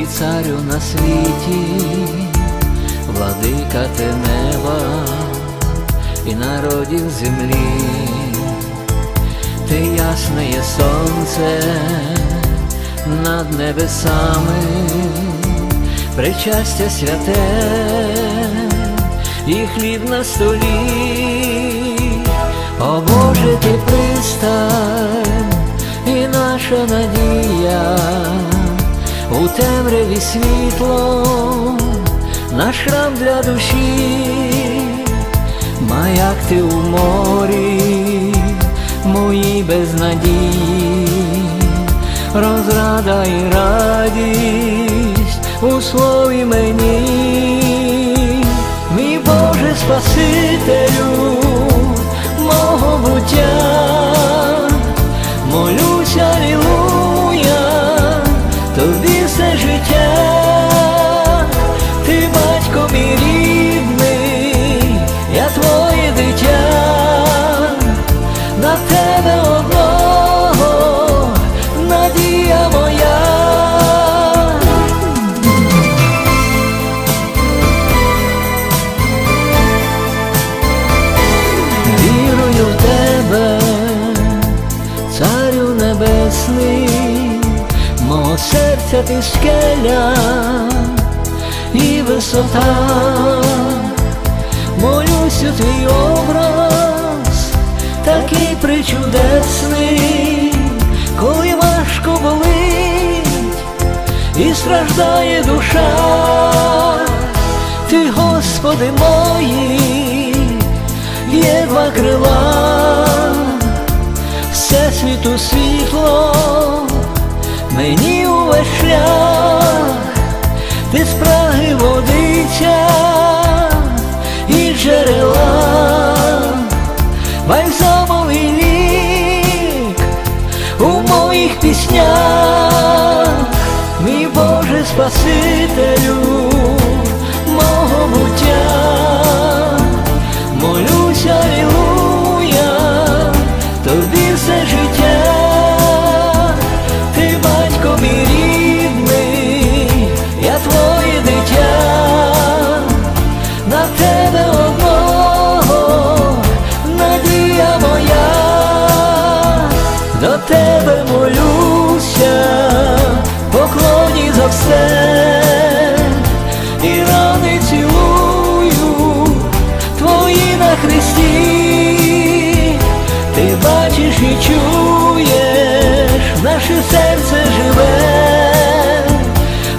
царю на світі, владика ти неба і народів землі, ти ясне є сонце над небесами, причастя святе і хліб на столі, о Боже, ти пристань і наша надія у темряві світло, наш храм для душі, маяк ти у морі, мої безнадії, розрада і радість у слові мені, мій Боже Спасителю, мого буття, молюся, алілуя, тобі серця ти скеля і висота, молюсь у твій образ, такий причудесний, коли важко болить і страждає душа, ти, Господи мої, є два крила, всесвіту світло, мені увесь шлях, ти спраги водиця і джерела, бальзамовий лік у моїх піснях, мій Боже Спасителю, мого буття, молюся, наше серце живе,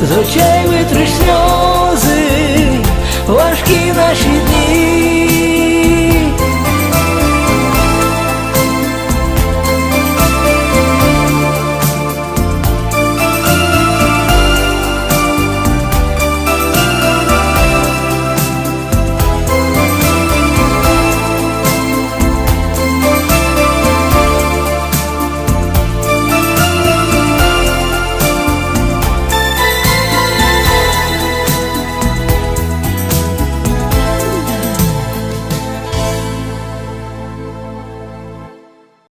з очей витриш сльози, важкі наші дні.